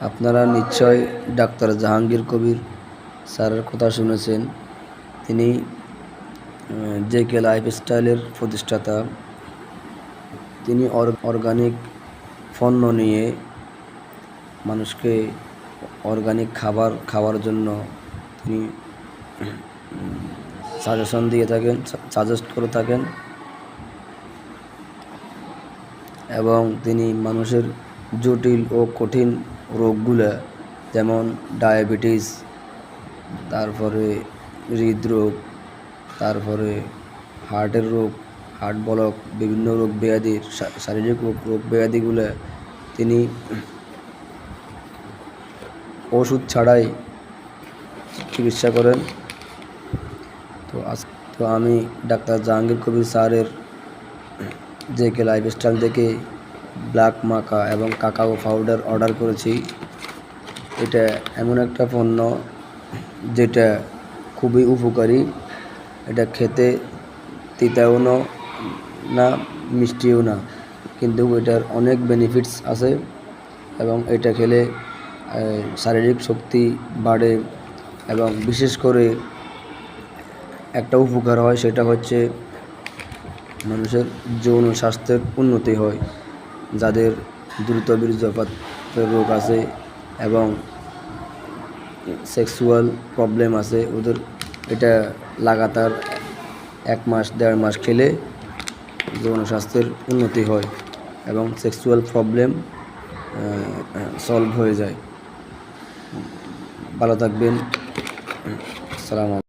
আপনারা নিশ্চয় ডাক্তার জাহাঙ্গীর কবির স্যারের কথা শুনেছেন। তিনি জে কে লাইফস্টাইলের প্রতিষ্ঠাতা। তিনি অর্গানিক পণ্য নিয়ে মানুষকে অর্গানিক খাবার, খাওয়ার জন্য তিনি সাজেশন দিয়ে থাকেন সাজেস্ট করে থাকেন। এবং তিনি মানুষের জটিল ও কঠিন রোগগুলো, যেমন ডায়াবেটিস, তারপরে হৃদরোগ, তারপরে হার্টের রোগ, হার্ট ব্লক, বিভিন্ন রোগ ব্যাধির শারীরিক রোগ রোগ ব্যাধিগুলো, তিনি ওষুধ ছাড়াই চিকিৎসা করেন। তো আজ, তো আমি ডাক্তার জাহাঙ্গীর কবির স্যারের জে কে লাইফস্টাইল থেকে ব্ল্যাক মাকা এবং কাকাও পাউডার অর্ডার করেছি। এটা এমন একটা পণ্য যেটা খুবই উপকারী। এটা খেতে তিতাও না মিষ্টিও না, কিন্তু এটার অনেক বেনিফিটস আছে এবং এটা খেলে শারীরিক শক্তি বাড়ে এবং বিশেষ করে একটা উপকার হয় সেটা হচ্ছে মানুষের যৌন স্বাস্থ্যের উন্নতি হয়। যাদের দ্রুত বীর্যপাতের রোগ আছে এবং সেক্সুয়াল প্রবলেম আছে, ওদের এটা লাগাতার এক মাস, দেড় মাস খেলে যৌন স্বাস্থ্যের উন্নতি হয় এবং সেক্সুয়াল প্রবলেম সলভ হয়ে যায়। ভালো থাকবেন। সালাম